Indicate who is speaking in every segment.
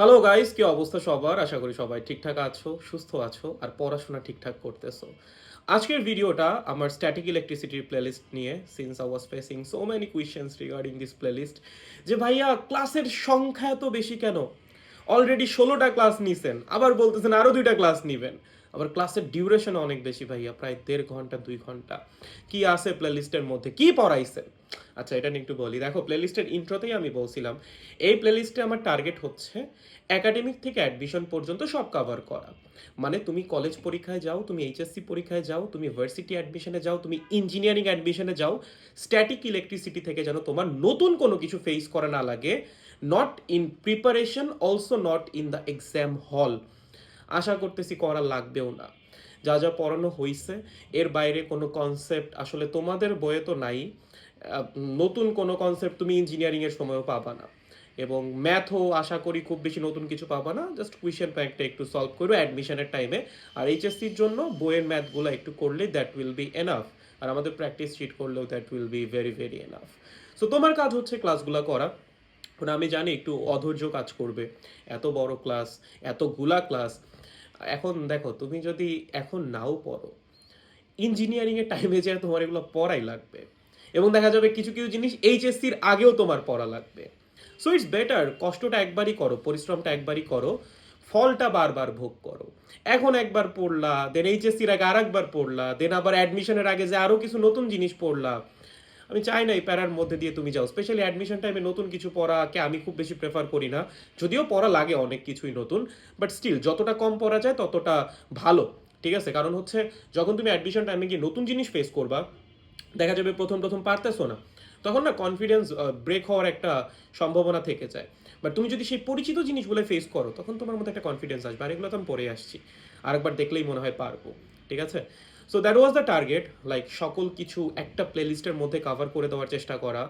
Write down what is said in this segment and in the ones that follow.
Speaker 1: Hello guys কি অবস্থা সবার? আশা করি সবাই ঠিকঠাক আছো, সুস্থ আছো, আর পড়াশোনা ঠিকঠাক করতেছো। আজকের ভিডিওটা আমার স্ট্যাটিক ইলেকট্রিসিটির প্লেলিস্ট নিয়ে since I was facing so many questions regarding this playlist যে ভাইয়া ক্লাসের সংখ্যা এত বেশি কেন? অলরেডি ষোলোটা ক্লাস নিছেন, আবার বলতেছেন আরও দুইটা ক্লাস নিবেন। আবার ক্লাসের ডিউরেশন অনেক বেশি ভাইয়া, প্রায় দেড় ঘণ্টা, দুই ঘণ্টা। কি আছে প্লেলিস্টের মধ্যে? কি পড়াইছে আচ্ছা এটা নিয়ে একটু বলি। দেখো প্লেলিস্টের ইন্ট্রোতেই আমি বলছিলাম, এই প্লেলিস্টে আমার টার্গেট হচ্ছে একাডেমিক থেকে অ্যাডমিশন পর্যন্ত সব কভার করা। মানে তুমি কলেজ পরীক্ষায় যাও, তুমি এইচএসসি পরীক্ষায় যাও, তুমি ভার্সিটি অ্যাডমিশনে যাও, তুমি ইঞ্জিনিয়ারিং অ্যাডমিশনে যাও স্ট্যাটিক ইলেকট্রিসিটি থেকে যেন তোমার নতুন কোনো কিছু ফেস করা না লাগে not in preparation also not in the exam hall আশা করতেছি করা লাগবেও না। যা যা পড়ানো হয়েছে এর বাইরে কোনো কনসেপ্ট আসলে তোমাদের বইয়ে তো নাই। নতুন কোনো কনসেপ্ট তুমি ইঞ্জিনিয়ারিংয়ের সময়ও পাবা না। এবং ম্যাথও আশা করি খুব বেশি নতুন কিছু পাবা না। জাস্ট কুয়েশন ব্যাংকটা একটু সলভ করবে অ্যাডমিশনের টাইমে আর এইচএসসির জন্য বইয়ের ম্যাথগুলো একটু করলে দ্যাট উইল বি এনাফ আর আমাদের প্র্যাকটিস শিট করলেও that will be very very enough so তোমার কাজ হচ্ছে ক্লাসগুলো করা। কারণ আমি জানি একটু অধৈর্য কাজ করবে। এত বড় ক্লাস এতগুলা ক্লাস এখন দেখো, তুমি যদি এখন নাও পড়ো ইঞ্জিনিয়ারিংয়ের টাইমে যে তোমার এগুলো পড়াই লাগবে। এবং দেখা যাবে কিছু কিছু জিনিস এইচএসসির আগেও তোমার পড়া লাগবে। সো ইটস বেটার কষ্টটা একবারই করো, পরিশ্রমটা একবারই করো, ফলটা বারবার ভোগ করো। এখন একবার পড়লা দেন এইচএসসির আগে আর একবার পড়লা দেন আবার অ্যাডমিশনের আগে যে আরও কিছু নতুন জিনিস পড়লা আমি চাই না এই প্যারার মধ্যে দিয়ে তুমি যাও। স্পেশালি অ্যাডমিশন টাইমে নতুন কিছু পড়াকে আমি খুব বেশি প্রেফার করি না। যদিও পড়া লাগে অনেক কিছুই নতুন বাট স্টিল যতটা কম পড়া যায় ততটা ভালো, ঠিক আছে? কারণ হচ্ছে যখন তুমি অ্যাডমিশন টাইমে গিয়ে নতুন জিনিস ফেস করবা, দেখা যাবে প্রথম প্রথম পারতেছো না, তখন না কনফিডেন্স ব্রেক হওয়ার একটা সম্ভাবনা থেকে যায়। বাট তুমি যদি সেই পরিচিত জিনিসগুলো ফেস করো, তখন তোমার মধ্যে একটা কনফিডেন্স আসবে। আর এগুলো তো আমি পরে আসছি। আরেকবার দেখলেই মনে হয় পারব। ঠিক আছে? So that was the target like সকল কিছু একটা প্লেলিস্টের মধ্যে কভার করে দেওয়ার চেষ্টা করা।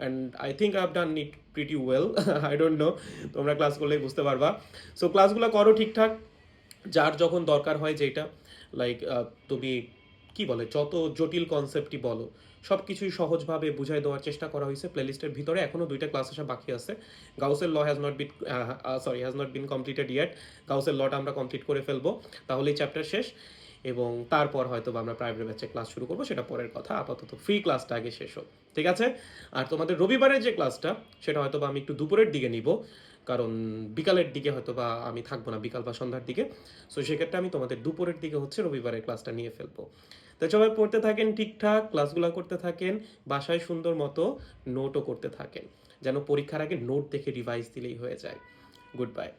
Speaker 1: And I think I done it pretty well I don't know তোমরা ক্লাস করলেই বুঝতে পারবা। সো ক্লাসগুলো করো ঠিকঠাক। যার যখন দরকার হয় যেটা। লাইক তুমি কি বলে? যত জটিল কনসেপ্টই বলো। সব কিছুই সহজভাবে বুঝাই দেওয়ার চেষ্টা করা হয়েছে প্লেলিস্টের ভিতরে। এখনও দুইটা ক্লাস আসা বাকি আছে। গাউসের law has not been sorry has not been completed yet গাউসের লটা আমরা কমপ্লিট করে ফেলব। তাহলেই চ্যাপ্টার শেষ। এবং তারপর হয়তো আমরা প্রাইভেট ব্যাচে ক্লাস শুরু করব, সেটা পরের কথা। আপাতত ফ্রি ক্লাসটা আগে শেষ হোক, ঠিক আছে? আর তোমাদের রবিবারের যে ক্লাসটা সেটা হয়তো বা আমি একটু দুপুরের দিকে নিব, কারণ বিকালের দিকে হয়তো বা আমি থাকব না, বিকাল বা সন্ধ্যার দিকে। সো সেক্ষেত্রে আমি তোমাদের দুপুরের দিকে হচ্ছে রবিবারের ক্লাসটা নিয়ে ফেলব। তো সবাই পড়তে থাকেন ঠিকঠাক ক্লাসগুলো করতে থাকেন, বাসায় সুন্দর মতো নোটও করতে থাকেন, যেন পরীক্ষার আগে নোট দেখে রিভাইজ দিলেই হয়ে যায়। Good bye